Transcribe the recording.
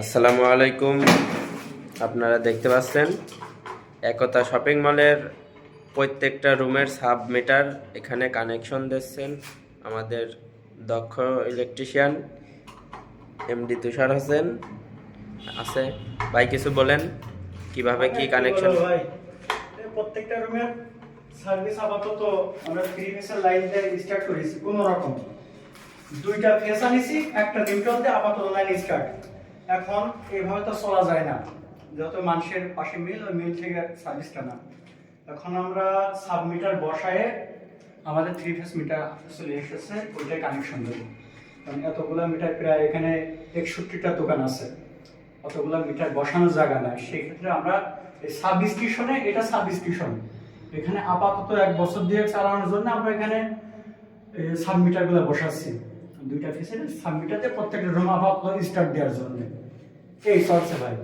আসসালামু আলাইকুম। আপনারা দেখতে পাচ্ছেন একতা শপিং মলের প্রত্যেকটা রুমের সাব মিটার এখানে কানেকশন দিচ্ছেন আমাদের দক্ষ ইলেকট্রিশিয়ান এমডি তুষার হোসেন। আছে ভাই কিছু বলেন কীভাবে কি কানেকশন ভাই। এই প্রত্যেকটা রুমের সার্ভিস আপাতত আমরা থ্রি ফেসের লাইন দিয়ে স্টার্ট করেছি কোন রকম। দুইটা ফেস আনিছি একটা নিউট্রাল দিয়ে আপাতত লাইন স্টার্ট এখন এভাবে তো চলা যায় না। যত মানুষের পাশে মিল, ওই মিল থেকে সার্ভিসটা না। এখন আমরা সাবমিটার বসায়ে আমাদের থ্রি ফেস মিটার চলে এসেছে, ওইটাই কানেকশন দেবো। কারণ এতগুলো মিটার প্রায় এখানে একষট্টিটা দোকান আছে। অতগুলো মিটার বসানোর জায়গা নাই। সেক্ষেত্রে আমরা এই সাব স্টেশনে এটা সাব স্টেশন এখানে আপাতত এক বছর দিয়ে চালানোর জন্য আমরা এখানে সাব মিটারগুলো বসাচ্ছি। দুইটা ফেসে সাব মিটারতে প্রত্যেকটা রুম আপাতত স্টার্ট দেওয়ার জন্য। এই চলছে ভাই